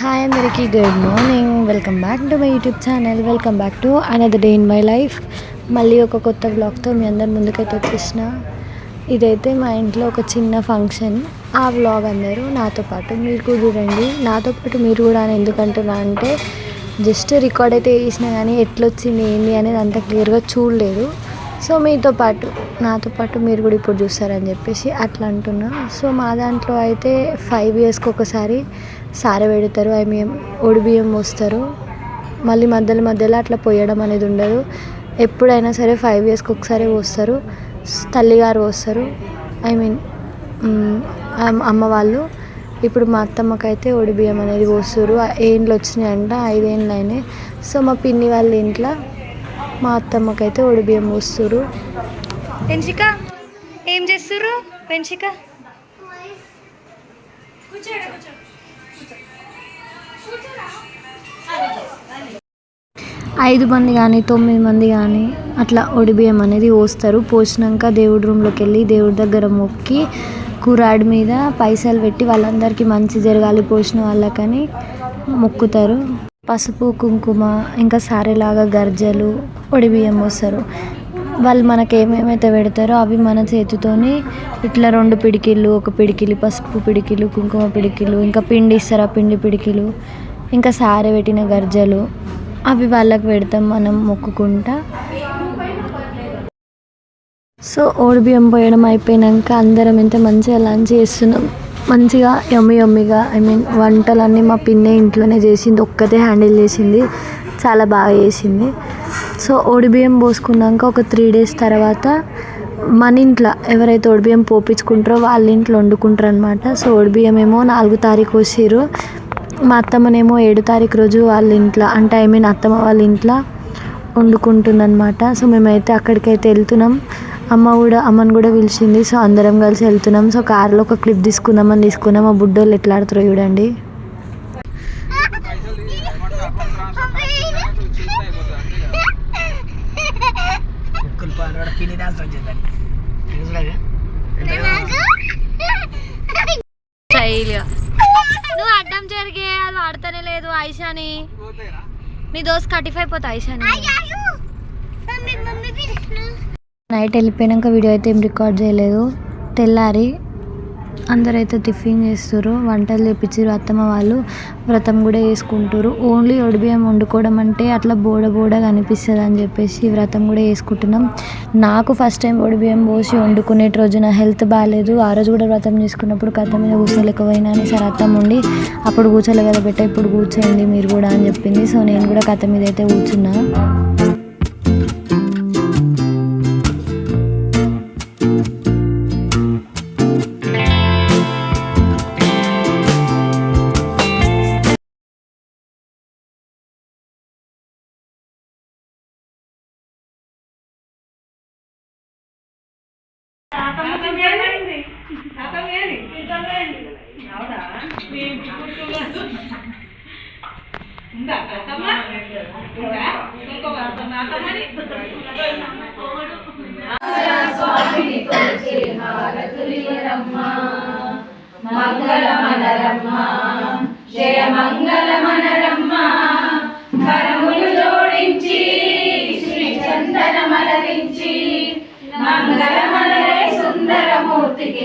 Hi అందరికీ good morning welcome back to my YouTube channel welcome back to another day in my life మళ్ళీ ఒక కొత్త బ్లాగ్తో మీ అందరి ముందుకైతే వచ్చేసిన. ఇదైతే మా ఇంట్లో ఒక చిన్న ఫంక్షన్ ఆ వ్లాగ్ అందరూ నాతో పాటు మీరు కూడా చూడండి. నాతో పాటు మీరు కూడా అని ఎందుకంటున్నా అంటే జస్ట్ రికార్డ్ అయితే చేసినా కానీ ఎట్లొచ్చింది ఏంది అనేది అంత క్లియర్గా చూడలేదు. సో మీతో పాటు నాతో పాటు మీరు కూడా ఇప్పుడు చూస్తారని చెప్పేసి అట్లా అంటున్నా. సో మా దాంట్లో అయితే ఫైవ్ ఇయర్స్కి ఒకసారి సార పెడతారు ఐ మీన్ ఒడిబియ్యం మోస్తారు పోస్తారు. మళ్ళీ మధ్యలో మధ్యలో అట్లా పోయడం అనేది ఉండదు. ఎప్పుడైనా సరే ఫైవ్ ఇయర్స్కి ఒకసారి పోస్తారు. తల్లిగారు పోస్తారు. ఐ మీన్ అమ్మ వాళ్ళు. ఇప్పుడు మా అత్తమ్మకైతే ఒడి బియ్యం అనేది పోస్తారు. ఏండ్లు వచ్చినాయి అంట అయినాయి. సో మా పిన్ని వాళ్ళ ఇంట్లో మా అత్తమ్మకైతే ఒడి బియ్యం పోస్తారు పెంచిక ఏం చేస్తుర్రు పెంచిక? ఐదు మంది కానీ తొమ్మిది మంది కానీ అట్లా ఒడి బియ్యం అనేది పోస్తారు. పోసినాక దేవుడి రూమ్లోకి వెళ్ళి దేవుడి దగ్గర మొక్కి కురాడి మీద పైసలు పెట్టి వాళ్ళందరికీ మంచి జరగాలి పోసిన వాళ్ళకని మొక్కుతారు. పసుపు కుంకుమ ఇంకా సారెలాగా గర్జలు ఒడి బియ్యం పోస్తారు. వాళ్ళు మనకి ఏమేమైతే పెడతారో అవి మన చేతితోని ఇట్లా రెండు పిడికిళ్ళు ఒక పిడికిలు పసుపు పిడికిలు కుంకుమ పిడికిలు ఇంకా పిండి ఇస్తారు ఆ పిండి పిడికిలు ఇంకా సారె పెట్టిన గర్జలు అవి వాళ్ళకి పెడతాం మనం మొక్కుకుంటా. సో ఓడిబియ్యం పోయడం అయిపోయాక అందరం ఎంత మంచిగా లంచ్ చేస్తున్నాం. మంచిగా యమ్మి యమ్మిగా ఐ మీన్ వంటలన్నీ మా పిన్నే ఇంట్లోనే చేసింది ఒక్కతే హ్యాండిల్ చేసింది చాలా బాగా చేసింది. సో ఓడిబియ్యం పోసుకున్నాక ఒక త్రీ డేస్ తర్వాత మన ఇంట్లో ఎవరైతే ఓడిబియ్యం పోపించుకుంటారో వాళ్ళ ఇంట్లో వండుకుంటారు అనమాట సో ఓడిబియ్యం ఏమో నాలుగు తారీఖు వచ్చిర్రు మా అత్తమ్మనేమో ఏడు తారీఖు రోజు వాళ్ళ ఇంట్లో అంటే ఐ మీన్ అత్తమ్మ వాళ్ళ ఇంట్లో వండుకుంటుందన్నమాట. సో మేమైతే అక్కడికైతే వెళ్తున్నాం. అమ్మ కూడా అమ్మని కూడా పిలిచింది. సో అందరం కలిసి వెళ్తున్నాం. సో కార్లో ఒక క్లిప్ తీసుకుందామని తీసుకున్నాం. మా బుడ్డోళ్ళు ఎట్లా ఆడుతారో చూడండి. స్టైల్గా నువ్వు అడ్డం జరిగే అది వాడతానే లేదు ఐషాని నీ దోస్త్ కటిఫ్ అయిపోతా ఐషాని నైట్ వెళ్ళిపోయాక వీడియో అయితే ఏం రికార్డ్ చేయలేదు. తెల్లారి అందరైతే టిఫిన్ చేస్తారు వంటలు చేపించారు అత్తమ్మ వాళ్ళు వ్రతం కూడా వేసుకుంటారు ఓన్లీ ఒడిబియ్యం వండుకోవడం అంటే అట్లా బోడ బోడగా అనిపిస్తుంది అని చెప్పేసి వ్రతం కూడా వేసుకుంటున్నాం నాకు ఫస్ట్ టైం ఒడిబియ్యం పోసి వండుకునే రోజు నా హెల్త్ బాగాలేదు ఆ రోజు కూడా వ్రతం చేసుకున్నప్పుడు కథ మీద కూర్చోలేకపోయినా అని సరే అత్తమ్మ ఉండి అప్పుడు కూర్చోలే కదా బెట్ట ఇప్పుడు కూర్చోండి మీరు కూడా అని చెప్పింది. సో నేను కూడా కథ మీద అయితే మంగళ మనరమ్మ జయ మంగళ మన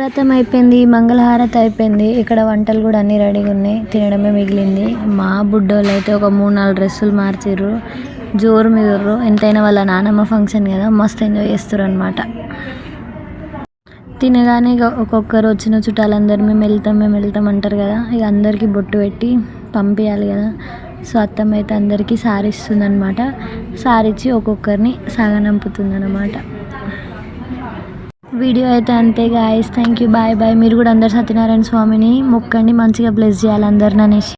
వ్రతం అయిపోయింది మంగళహారతి అయిపోయింది. ఇక్కడ వంటలు కూడా అన్నీ రెడీగా ఉన్నాయి. తినడమే మిగిలింది. మా బుడ్డోళ్ళు అయితే ఒక మూడు నాలుగు డ్రెస్సులు మార్చిర్రు. జోరు మీదర్రు ఎంతైనా వాళ్ళ నానమ్మ ఫంక్షన్ కదా. మస్తు ఎంజాయ్ చేస్తారు అనమాట తినగానే ఇక ఒక్కొక్కరు వచ్చిన చుట్టాలందరూ మేము వెళ్తాం మేము వెళ్తాం అంటారు కదా. ఇక అందరికీ బొట్టు పెట్టి పంపించాలి కదా. సో అత్తమ్మ అయితే అందరికీ సారీ ఇస్తుంది అనమాట సారీ ఇచ్చి ఒక్కొక్కరిని సాగనంపుతుంది అనమాట వీడియో అయితే అంతే guys thank you bye bye మీరు కూడా అందరు సత్యనారాయణ స్వామిని మొక్కండి. మంచిగా బ్లెస్ చేయాలి అందరిని అనేసి.